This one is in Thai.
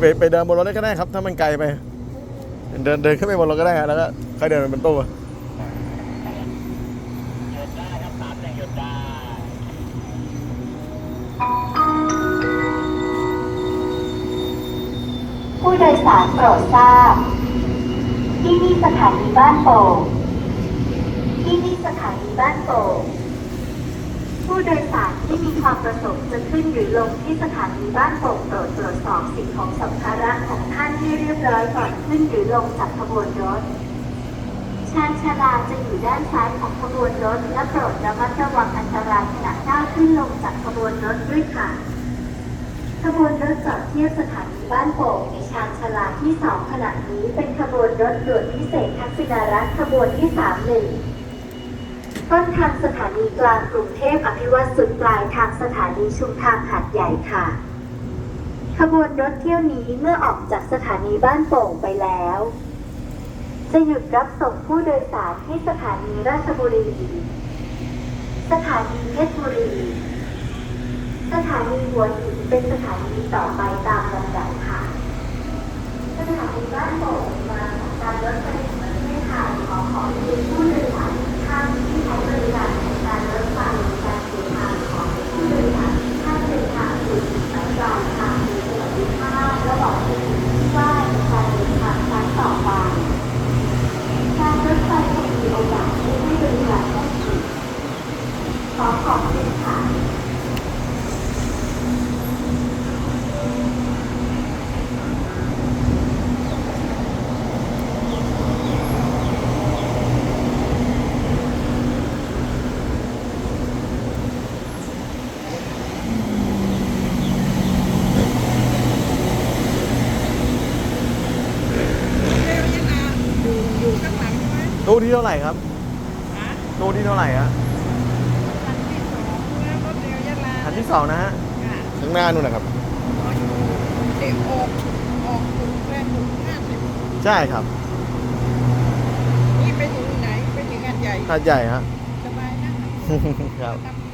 ไปไปเดินบนรถได้ก็ได้ครับ ถ้ามันไกลไป เดินเดินขึ้นไปบนรถก็ได้ฮะแล้วก็ค่อยเดินไปบนตู้ผู้โดยสารโปรดทราบ ที่นี่สถานีบ้านโป่งที่นี่สถานีบ้านโป่ง ผู้โดยสารที่มีความประสงค์จะขึ้นหรือลงที่สถานีบ้านโป่งโปรดตรวจสอบสิ่งของสัมภาระของท่านให้เรียบร้อยก่อนขึ้นหรือลงจากขบวนรถชานชาลาจะอยู่ด้านซ้ายของขบวนรถ และโปรดระมัดระวังอันตรายขณะก้าวขึ้นลงจากขบวนรถด้วยค่ะขบวนรถจอดเทียบสถานีบ้านโป่งในชานชาลาที่สองขณะนี้เป็นขบวนรถด่วนพิเศษทักษิณารัฐขบวนที่สามหนึ่ง ต้นทางสถานีกลางกรุงเทพอภิวัตสุดปลายทางสถานีชุมทางหาดใหญ่ค่ะ ขบวนรถเที่ยวนี้เมื่อออกจากสถานีบ้านโป่งไปแล้ว จะหยุดรับส่งผู้โดยสารที่สถานีราชบุรี สถานีเพชรบุรี สถานีหัวหินเป็นสถานีต่อไปตามลำดับค่ะ สถานีบ้านโป่งมาการรถไฟแห่งประเทศไทยขอขอบคุณผู้ โอกาสได้ให้บริการได้อีกขอขอบคุณค่ะ เร็วยังอะอยู่อยู่ข้างหลังใช่ไหม ตู้ ที่เท่าไหร่ครับฮะตู้ที่เท่าไหร่ฮะคันที่สองแล้วรถเร็วยะลาคันที่สองนะฮะค่ะข้างหน้านู่นนะครับ รออยู่เด็กออกออกถูกแรงถูกห้าสิบใช่ครับนี่ไปถึงไหน ไปถึงงานใหญ่ หาดใหญ่ฮะ สบายนะครับ ครับ ทำ